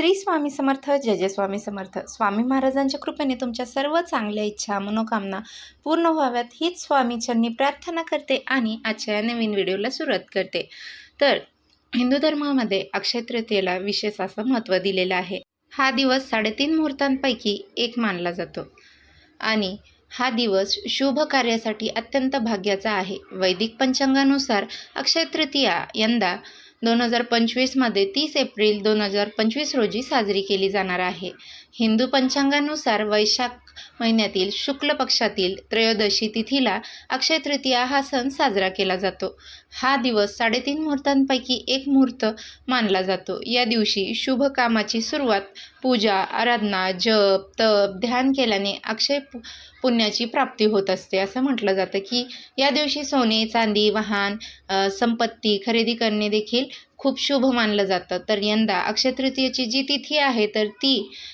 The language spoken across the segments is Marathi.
श्री स्वामी समर्थ जय जय स्वामी समर्थ. स्वामी महाराजांच्या कृपेने तुमच्या सर्व चांगल्या इच्छा मनोकामना पूर्ण व्हाव्यात हीच स्वामीच्यांनी प्रार्थना करते आणि आजच्या या नवीन व्हिडिओला सुरुवात करते. तर हिंदू धर्मामध्ये अक्षय तृतीयेला विशेष असं महत्त्व दिलेलं आहे. हा दिवस साडेतीन मुहूर्तांपैकी एक मानला जातो. आणि हा दिवस शुभ कार्यासाठी अत्यंत भाग्याचा आहे. वैदिक पंचांगानुसार अक्षय तृतीया यंदा दोन हजार पंचवीसमध्ये तीस एप्रिल दोन हजार पंचवीस रोजी साजरी केली जाणार आहे. हिंदू पंचांगानुसार वैशाख महिन्यातील शुक्ल पक्षातील त्रयोदशी तिथीला अक्षय तृतीया हा सण साजरा केला जातो. हा दिवस साडेतीन मुहूर्तांपैकी एक मुहूर्त मानला जातो. या दिवशी शुभ कामाची सुरुवात पूजा आराधना जप तप ध्यान केल्याने अक्षय पु पुण्याची प्राप्ती होत असते. असं म्हटलं जातं की या दिवशी सोने चांदी वाहन संपत्ती खरेदी करणे देखील खूप शुभ मानलं जातं. तर यंदा अक्षयतृतीयेची जी तिथी आहे तर ती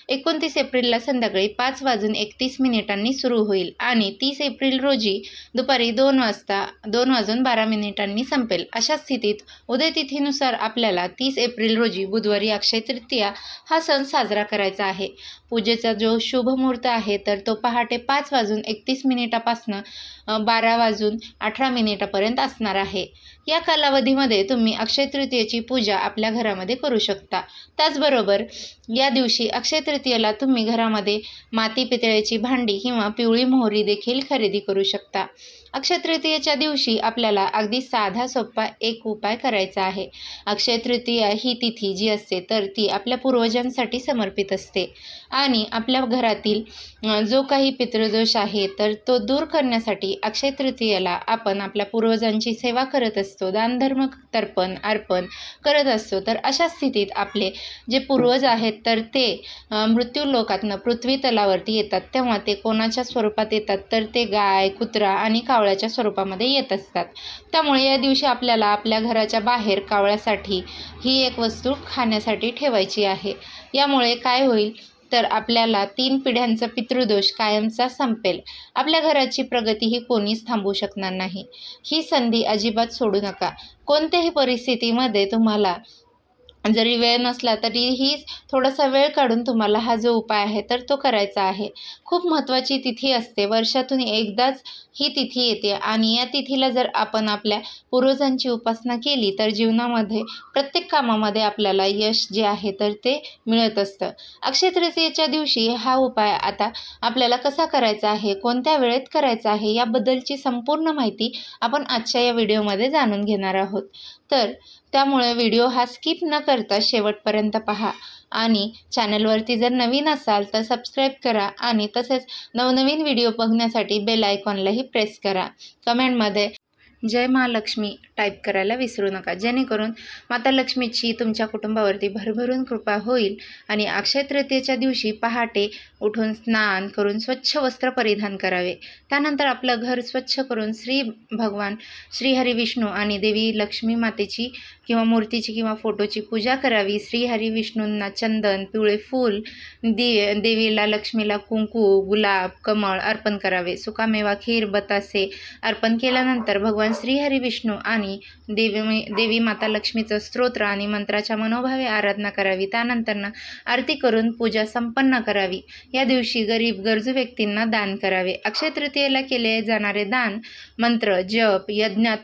एकोणतीस एप्रिलला संध्याकाळी पाच वाजून एकतीस मिनिटांनी सुरू होईल आणि तीस एप्रिल रोजी दुपारी दोन वाजता दोन वाजून बारा मिनिटांनी संपेल. अशा स्थितीत उदय तिथीनुसार आपल्याला तीस एप्रिल रोजी बुधवारी अक्षय तृतीया हा सण साजरा करायचा आहे. पूजेचा जो शुभ मुहूर्त आहे तर तो पहाटे पाच वाजून एकतीस मिनिटापासनं बारा वाजून अठरा मिनिटापर्यंत असणार आहे. या कालावधीमध्ये तुम्ही अक्षय तृतीयेची पूजा आपल्या घरामध्ये करू शकता. त्याचबरोबर या दिवशी अक्षय तृतीयेला तुम्ही घरामध्ये माती पितळेची भांडी किंवा पिवळी मोहरी देखील खरेदी करू शकता. अक्षय तृतीयेच्या दिवशी आपल्याला अगदी साधा सोपा एक उपाय करायचा आहे. अक्षय तृतीया ही तिथी जी असते तर ती आपल्या पूर्वजांसाठी समर्पित असते. आणि आपल्या घरातील जो काही पितृदोष आहे तर तो दूर करण्यासाठी अक्षय तृतीयेला आपण आपल्या पूर्वजांची सेवा करत असतो दानधर्म तर्पण अर्पण करत असतो. तर अशा स्थितीत आपले जे पूर्वज आहेत तर ते अ, मृत्यू लोकातनं पृथ्वी तलावरती येतात. तेव्हा ते कोणाच्या स्वरूपात येतात तर ते गाय कुत्रा आणि का कावळ्याच्या स्वरूपामध्ये येत असतात. त्यामुळे या दिवशी आपल्याला आपल्या घराच्या बाहेर कावळ्यासाठी ही एक वस्तू खाण्यासाठी ठेवायची आहे. यामुळे काय होईल? तर आपल्याला तीन पिढ्यांचा पितृदोष कायमचा संपेल. आपल्या घराची प्रगती ही कोणीच थांबवू शकणार नाही. ही संधी अजिबात सोडू नका. कोणत्याही परिस्थितीमध्ये तुम्हाला जरी वेळ नसला तरीही थोडासा वेळ काढून तुम्हाला हा जो उपाय आहे तर तो करायचा आहे. खूप महत्त्वाची तिथी असते. वर्षातून एकदाच ही तिथी येते आणि या तिथीला जर आपण आपल्या पूर्वजांची उपासना केली तर जीवनामध्ये प्रत्येक कामामध्ये आपल्याला यश जे आहे तर ते मिळत असतं. अक्षय तृतीयेच्या दिवशी हा उपाय आता आपल्याला कसा करायचा आहे कोणत्या वेळेत करायचा आहे याबद्दलची संपूर्ण माहिती आपण आजच्या या व्हिडिओमध्ये जाणून घेणार आहोत. तर त्यामुळे व्हिडिओ हा स्किप न करता शेवटपर्यंत पहा. आणि चॅनलवरती जर नवीन असाल तर सबस्क्राईब करा आणि तसेच नवनवीन व्हिडिओ बघण्यासाठी बेल आयकॉनलाही प्रेस करा. कमेंटमध्ये जय महालक्ष्मी टाईप करायला विसरू नका. जेणेकरून माता लक्ष्मीची तुमच्या कुटुंबावरती भरभरून कृपा होईल आणि अक्षय तृतीयेच्या दिवशी पहाटे उठून स्नान करून स्वच्छ वस्त्र परिधान करावे. त्यानंतर आपलं घर स्वच्छ करून श्री भगवान श्रीहरी विष्णू आणि देवी लक्ष्मी मातेची किंवा मूर्तीची किंवा फोटोची पूजा करावी. श्रीहरी विष्णूंना चंदन पिवळे फूल दे देवीला लक्ष्मीला कुंकू गुलाब कमळ अर्पण करावे. सुकामेवा खीर बतासे अर्पण केल्यानंतर भगवान श्रीहरी विष्णू आणि देवी देवी माता लक्ष्मीचं स्तोत्र आणि मंत्राच्या मनोभावे आराधना करावी. त्यानंतरनं आरती करून पूजा संपन्न करावी. या दिवशी गरीब गरजू व्यक्तींना दान करावे. अक्षय तृतीयेला केले जाणारे दान मंत्र जप यज्ञात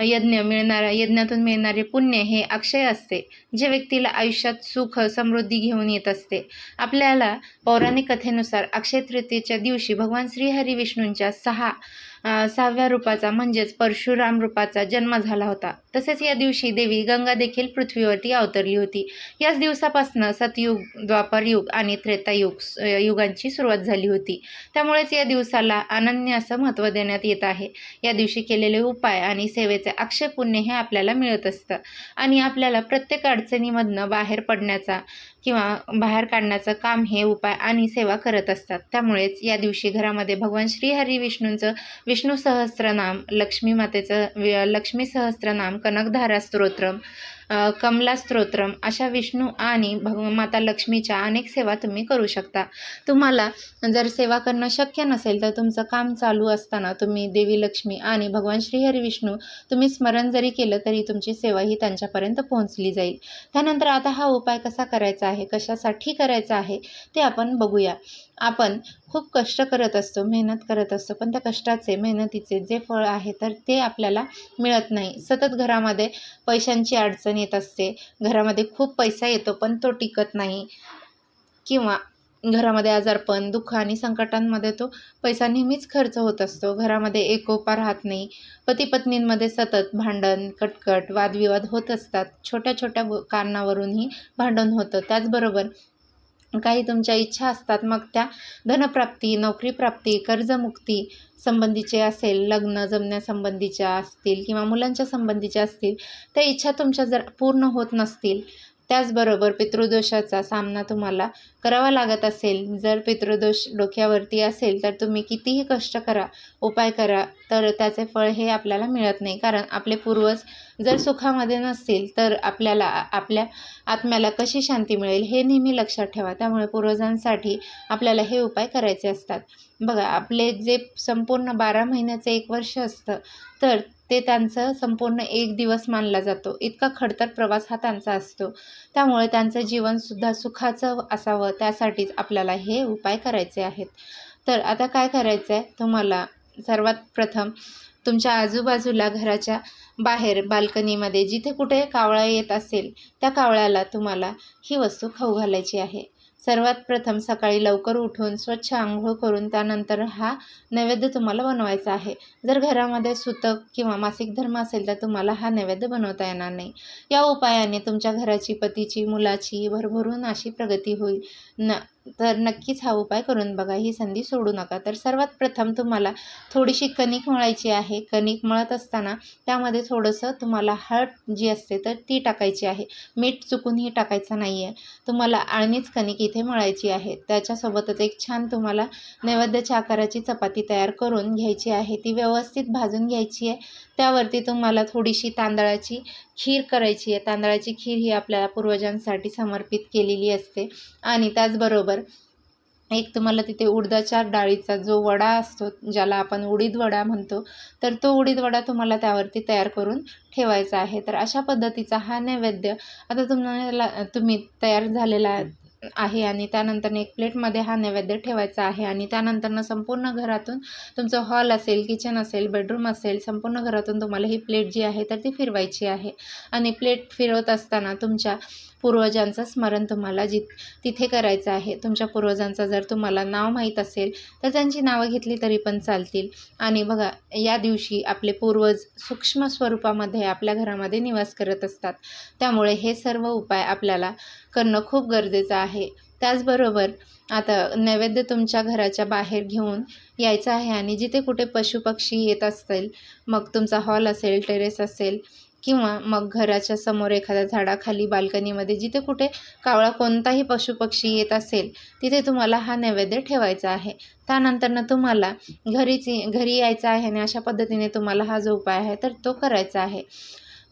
यज्ञ मिळणारा यज्ञातून मिळणारे पुण्य हे अक्षय असते जे व्यक्तीला आयुष्यात सुख समृद्धी घेऊन येत असते. आपल्याला पौराणिक कथेनुसार अक्षय तृतीयेच्या दिवशी भगवान श्रीहरी विष्णूंच्या सहा सहाव्या रूपाचा म्हणजेच परशुराम रूपाचा जन्म झाला होता. तसेच या दिवशी देवी गंगा देखील पृथ्वीवरती अवतरली होती. याच दिवसापासून सतयुग द्वापरयुग आणि त्रेतायुग युग युगांची सुरुवात झाली होती. त्यामुळेच या दिवसाला अनन्य असं महत्त्व देण्यात येत आहे. या दिवशी केलेले उपाय आणि सेवेचे अक्षय पुण्य हे आपल्याला मिळत असतं. आणि आपल्याला प्रत्येक अडचणीमधनं बाहेर पडण्याचा किंवा बाहेर काढण्याचं काम हे उपाय आणि सेवा करत असतात. त्यामुळेच या दिवशी घरामध्ये भगवान श्रीहरी विष्णूंचं विष्णू सहस्त्रनाम लक्ष्मी मातेचं वि- लक्ष्मी सहस्त्रनाम कनकधारा स्तोत्रम कमला स्तोत्रम अशा विष्णू आणि भग माता लक्ष्मीच्या अनेक सेवा तुम्ही करू शकता. तुम्हाला जर सेवा करणं शक्य नसेल तर तुमचं काम चालू असताना तुम्ही देवी लक्ष्मी आणि भगवान श्रीहरी विष्णू तुम्ही स्मरण जरी केलं तरी तुमची सेवा ही त्यांच्यापर्यंत पोहोचली जाईल. त्यानंतर आता हा उपाय कसा करायचा आहे कशासाठी करायचा आहे ते आपण बघूया. आपण खूप कष्ट करत असतो मेहनत करत असतो पण त्या कष्टाचे मेहनतीचे जे फळ आहे तर ते आपल्याला मिळत नाही. सतत घरामध्ये पैशांची अडचण येत असते. घरामध्ये खूप पैसा येतो पण तो टिकत नाही. किंवा घरामध्ये आजारपण दुःख आणि संकटांमध्ये तो पैसा नेहमीच खर्च होत असतो. घरामध्ये एकोपा राहत नाही. पती पत्नींमध्ये सतत भांडण कटकट वादविवाद होत असतात. छोट्या छोट्या कारणावरूनही भांडण होतं. त्याचबरोबर काही तुमच्या इच्छा असतात मग त्या धनप्राप्ती नोकरीप्राप्ती कर्जमुक्ती संबंधीचे असेल लग्न जमण्यासंबंधीच्या असतील किंवा मुलांच्या संबंधीच्या असतील त्या इच्छा तुमच्या जर पूर्ण होत नसतील त्याचबरोबर पितृदोषाचा सामना तुम्हाला करावा लागत असेल. जर पितृदोष डोक्यावरती असेल तर तुम्ही कितीही कष्ट करा उपाय करा तर त्याचे फळ हे आपल्याला मिळत नाही. कारण आपले पूर्वज जर सुखामध्ये नसतील तर आपल्याला आपल्या आत्म्याला कशी शांती मिळेल हे नेहमी लक्षात ठेवा. त्यामुळे पूर्वजांसाठी आपल्याला हे उपाय करायचे असतात. बघा आपले जे संपूर्ण बारा महिन्याचं एक वर्ष असतं तर ते त्यांचं संपूर्ण एक दिवस मानला जातो. इतका खडतर प्रवास हा त्यांचा असतो. त्यामुळे त्यांचं जीवनसुद्धा सुखाचं असावं त्यासाठीच आपल्याला हे उपाय करायचे आहेत. तर आता काय करायचं आहे तुम्हाला? सर्वात प्रथम तुमच्या आजूबाजूला घराच्या बाहेर बाल्कनीमध्ये जिथे कुठे कावळा येत असेल त्या कावळ्याला तुम्हाला ही वस्तू खाऊ घालायची आहे. सर्वात प्रथम सकाळी लवकर उठून स्वच्छ आंघोळ करून त्यानंतर हा नैवेद्य तुम्हाला बनवायचा आहे. जर घरामध्ये सुतक किंवा मासिक धर्म असेल तर तुम्हाला हा नैवेद्य बनवता येणार नाही. या उपायाने तुमच्या घराची पतीची मुलाची भरभरून अशी प्रगती होईल. न तर नक्कीच हा उपाय करून बघा ही संधी सोडू नका. तर सर्वात प्रथम तुम्हाला थोडीशी कणिक मळायची आहे. कणिक मळत असताना त्यामध्ये थोडंसं तुम्हाला हळद जी असते तर ती टाकायची आहे. मीठ चुकूनही टाकायचं नाही आहे तुम्हाला आळणीच कणिक इथे मळायची आहे. त्याच्यासोबतच एक छान तुम्हाला नैवेद्याच्या आकाराची चपाती तयार करून घ्यायची आहे. ती व्यवस्थित भाजून घ्यायची आहे. त्यावरती तुम्हाला थोडीशी तांदळाची खीर करायची आहे. तांदळाची खीर ही आपल्याला पूर्वजांसाठी समर्पित केलेली असते. आणि त्याचबरोबर एक तुम्हाला तिथे उडदाच्या डाळीचा जो वडा असतो ज्याला आपण उडीद वडा म्हणतो तर तो उडीद वडा तुम्हाला त्यावरती तयार करून ठेवायचा आहे. तर अशा पद्धतीचा हा नैवेद्य आता तुम्हाला तुम्ही तयार झालेला आहे आणि त्यानंतर एक प्लेटमध्ये हा नैवेद्य ठेवायचा आहे आणि त्यानंतरनं संपूर्ण घरातून तुमचं हॉल असेल किचन असेल बेडरूम असेल संपूर्ण घरातून तुम्हाला ही प्लेट जी आहे तर ती फिरवायची आहे. आणि प्लेट फिरवत असताना तुमच्या पूर्वजांचं स्मरण तुम्हाला जि तिथे करायचं आहे. तुमच्या पूर्वजांचं जर तुम्हाला नाव माहीत असेल तर त्यांची नावं घेतली तरी पण चालतील. आणि बघा या दिवशी आपले पूर्वज सूक्ष्म स्वरूपामध्ये आपल्या घरामध्ये निवास करत असतात. त्यामुळे हे सर्व उपाय आपल्याला करणं खूप गरजेचं आहे. आहे. त्याचबरोबर आता नैवेद्य तुमच्या घराच्या बाहेर घेऊन यायचं आहे आणि जिथे कुठे पशुपक्षी येत असतील मग तुमचा हॉल असेल टेरेस असेल किंवा मग घराच्या समोर एखाद्या झाडाखाली बाल्कनीमध्ये जिथे कुठे कावळा कोणताही पशुपक्षी येत असेल तिथे तुम्हाला हा नैवेद्य ठेवायचा आहे. त्यानंतरनं तुम्हाला घरीच घरी यायचं आहे आणि अशा पद्धतीने तुम्हाला हा जो उपाय आहे तर तो करायचा आहे.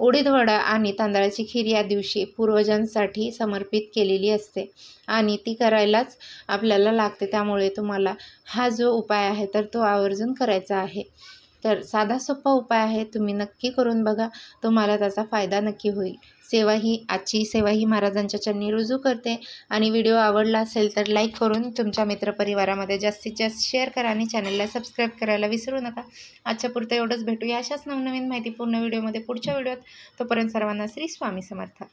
उडीद वडा आणि तांदळाची खीर या दिवशी पूर्वजांसाठी समर्पित केलेली असते आणि ती करायलाच आपल्याला लागते. त्यामुळे तुम्हाला हा जो उपाय आहे तर तो आवर्जून करायचा आहे. तर साधा सोपा उपाय आहे तुम्ही नक्की करून बघा. तुम्हाला त्याचा फायदा नक्की होईल. सेवा ही आजची सेवा ही महाराजांच्या चरणी रुजू करते. आणि व्हिडिओ आवडला असेल तर लाईक करून तुमच्या मित्रपरिवारामध्ये जास्तीत जास्त शेअर करा आणि चॅनलला सबस्क्राईब करायला विसरू नका. आजच्या पुरतं एवढंच भेटूया अशाच नवनवीन माहितीपूर्ण व्हिडिओमध्ये पुढच्या व्हिडिओत. तोपर्यंत सर्वांना श्री स्वामी समर्थ.